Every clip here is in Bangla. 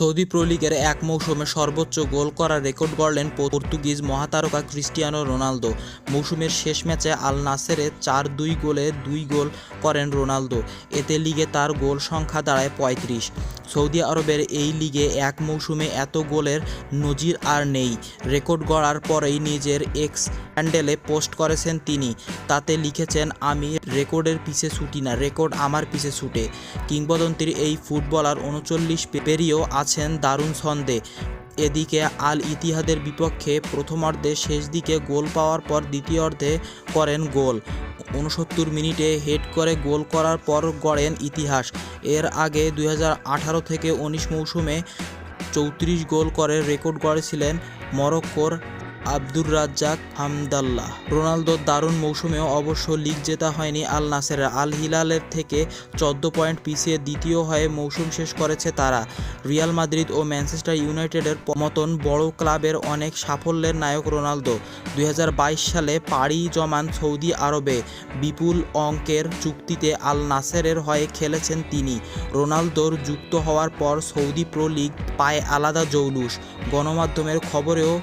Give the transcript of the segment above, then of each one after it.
সৌদি প্রো লিগের এক মৌসুমে সর্বোচ্চ গোল করার রেকর্ড গড়লেন পর্তুগিজ মহাতারকা ক্রিস্টিয়ানো রোনালদো। মৌসুমের শেষ ম্যাচে আল নাসেরে চার দুই গোলে দুই গোল করেন রোনালদো। এতে লিগে তার গোল সংখ্যা দাঁড়ায় পঁয়ত্রিশ। সৌদি আরবের এই লিগে এক মৌসুমে এত গোলের নজির আর নেই। রেকর্ড গড়ার পরেই নিজের এক্স হ্যান্ডেলে পোস্ট করেছেন তিনি। তাতে লিখেছেন, আমি রেকর্ডের পিছে ছুটি না, রেকর্ড আমার পিছে ছুটে। কিংবদন্তির এই ফুটবলার উনচল্লিশ পেরিয়েও আছেন দারুণ ছন্দে। এদিকে আল ইতিহাদের বিপক্ষে প্রথমার্ধে শেষ দিকে গোল পাওয়ার পর দ্বিতীয়ার্ধে করেন গোল। উনসত্তর মিনিটে হেড করে গোল করার পর গড়েন ইতিহাস। এর আগে দুই হাজার আঠারো থেকে উনিশ মৌসুমে চৌত্রিশ গোল করে রেকর্ড গড়েছিলেন মরক্কোর আব্দুর রাজ্জাক হামদাল্লাহ। রোনালদোর দারুণ মৌসুমেও অবশ্য লিগ জেতা হয়নি আল নাসেরের। আল হিলালের থেকে চোদ্দ পয়েন্ট পিছিয়ে দ্বিতীয় হয়ে মৌসুম শেষ করেছে তারা। রিয়াল মাদ্রিদ ও ম্যানচেস্টার ইউনাইটেডের মতন বড় ক্লাবের অনেক সাফল্যের নায়ক রোনালদো। দু হাজার বাইশ সালে পাড়ি জমান সৌদি আরবে। বিপুল অঙ্কের চুক্তিতে আল নাসেরের হয়ে খেলেছেন তিনি। রোনালদোর যুক্ত হওয়ার পর সৌদি প্রো লিগ পায় আলাদা জৌলুস। গণমাধ্যমের খবরেও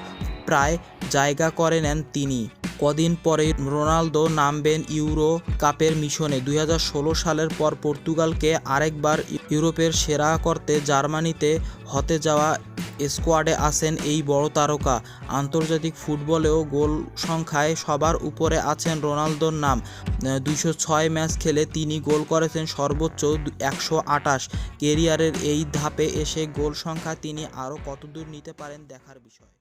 প্রায় জায়গা করে নেন তিনি। কদিন পরে রোনালদো নামবেন ইউরো কাপের মিশনে। দুই হাজার ষোলো সালের পর পর্তুগালকে আরেকবার ইউরোপের সেরা করতে জার্মানিতে হতে যাওয়া স্কোয়াডে আছেন এই বড় তারকা। আন্তর্জাতিক ফুটবলেও গোল সংখ্যায় সবার উপরে আছেন রোনালদোর নাম। দুইশো ছয় ম্যাচ খেলে তিনি গোল করেছেন সর্বোচ্চ একশো আটাশ কেরিয়ারের এই ধাপে এসে গোল সংখ্যা তিনি আরও কতদূর নিতে পারেন দেখার বিষয়।